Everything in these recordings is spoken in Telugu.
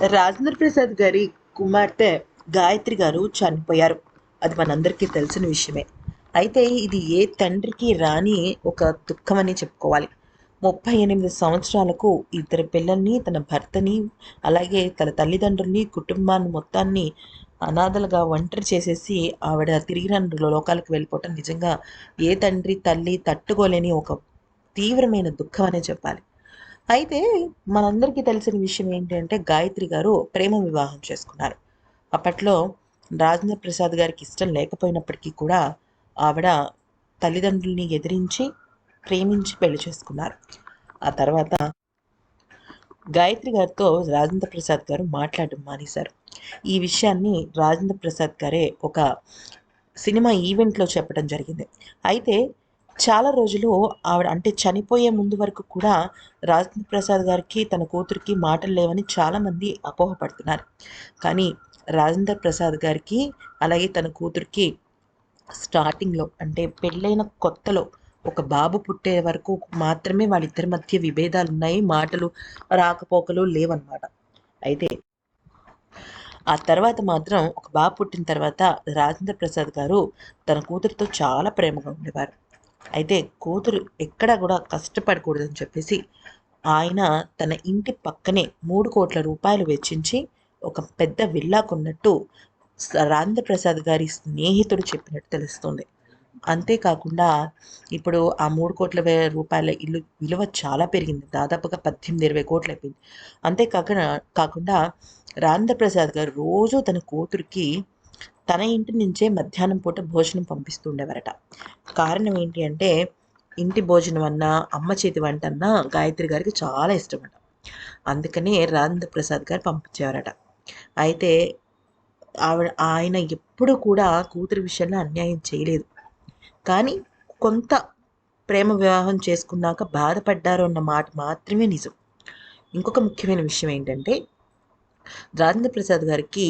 రాజేంద్ర ప్రసాద్ గారి కుమార్తె గాయత్రి గారు చనిపోయారు. అది మనందరికీ తెలిసిన విషయమే. అయితే ఇది ఏ తండ్రికి రాని ఒక దుఃఖం అని చెప్పుకోవాలి. ముప్పై ఎనిమిది సంవత్సరాలకు ఇద్దరు పిల్లల్ని తన భర్తని అలాగే తన తల్లిదండ్రుల్ని కుటుంబాన్ని మొత్తాన్ని అనాథలుగా ఒంటరి చేసేసి ఆవిడ తిరిగి రెండు లోకాలకు వెళ్ళిపోవటం నిజంగా ఏ తండ్రి తల్లి తట్టుకోలేని ఒక తీవ్రమైన దుఃఖం అనే చెప్పాలి. అయితే మనందరికీ తెలిసిన విషయం ఏంటంటే గాయత్రి గారు ప్రేమ వివాహం చేసుకున్నారు. అప్పట్లో రాజేంద్ర ప్రసాద్ గారికి ఇష్టం లేకపోయినప్పటికీ కూడా ఆవిడ తల్లిదండ్రుల్ని ఎదిరించి ప్రేమించి పెళ్ళి చేసుకున్నారు. ఆ తర్వాత గాయత్రి గారితో రాజేంద్ర ప్రసాద్ గారు మాట్లాడడం మానేశారు. ఈ విషయాన్ని రాజేంద్ర ప్రసాద్ గారే ఒక సినిమా ఈవెంట్లో చెప్పడం జరిగింది. అయితే చాలా రోజులు ఆవిడ అంటే చనిపోయే ముందు వరకు కూడా రాజేంద్ర ప్రసాద్ గారికి తన కూతురికి మాటలు లేవని చాలామంది అపోహపడుతున్నారు. కానీ రాజేంద్ర ప్రసాద్ గారికి అలాగే తన కూతురికి స్టార్టింగ్లో అంటే పెళ్ళైన కొత్తలో ఒక బాబు పుట్టే వరకు మాత్రమే వాళ్ళిద్దరి మధ్య విభేదాలు ఉన్నాయి మాటలు రాకపోకలు లేవన్నమాట. అయితే ఆ తర్వాత మాత్రం ఒక బాబు పుట్టిన తర్వాత రాజేంద్ర ప్రసాద్ గారు తన కూతురితో చాలా ప్రేమగా ఉండేవారు. అయితే కూతురు ఎక్కడా కూడా కష్టపడకూడదని చెప్పేసి ఆయన తన ఇంటి పక్కనే మూడు కోట్ల రూపాయలు వెచ్చించి ఒక పెద్ద విల్లా కొన్నట్టు రాంధ్రప్రసాద్ గారి స్నేహితుడు చెప్పినట్టు తెలుస్తుంది. అంతేకాకుండా ఇప్పుడు ఆ మూడు కోట్ల రూపాయల ఇల్లు విలువ చాలా పెరిగింది. దాదాపుగా పద్దెనిమిది ఇరవై కోట్లు అయిపోయింది. అంతేకాకుండా కాకుండా రాంధ్రప్రసాద్ గారు రోజు తన కూతురికి తన ఇంటి నుంచే మధ్యాహ్నం పూట భోజనం పంపిస్తుండేవారట. కారణం ఏంటి అంటే ఇంటి భోజనం అన్నా అమ్మ చేతి వంట అన్నా గాయత్రి గారికి చాలా ఇష్టమట. అందుకనే రాజేంద్ర ప్రసాద్ గారు పంపించేవారట. అయితే ఆవిడ ఆయన ఎప్పుడు కూడా కూతురి విషయంలో అన్యాయం చేయలేదు. కానీ కొంత ప్రేమ వివాహం చేసుకున్నాక బాధపడ్డారు అన్న మాట మాత్రమే నిజం. ఇంకొక ముఖ్యమైన విషయం ఏంటంటే రాజేంద్ర ప్రసాద్ గారికి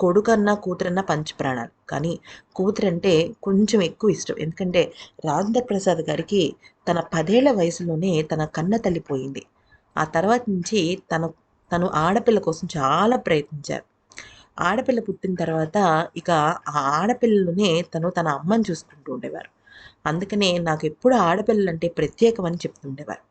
కొడుకన్నా కూతురన్నా పంచప్రాణాలు కానీ కూతురంటే కొంచెం ఎక్కువ ఇష్టం. ఎందుకంటే రాజేంద్ర ప్రసాద్ గారికి తన పదేళ్ళ వయసులోనే తన కన్న తల్లి పోయింది. ఆ తర్వాత నుంచి తను తను ఆడపిల్ల కోసం చాలా ప్రయత్నించారు. ఆడపిల్ల పుట్టిన తర్వాత ఇక ఆ ఆడపిల్లలోనే తను తన అమ్మని చూసుకుంటూ ఉండేవారు. అందుకనే నాకు ఎప్పుడు ఆడపిల్లలంటే ప్రత్యేకమని చెప్తుండేవారు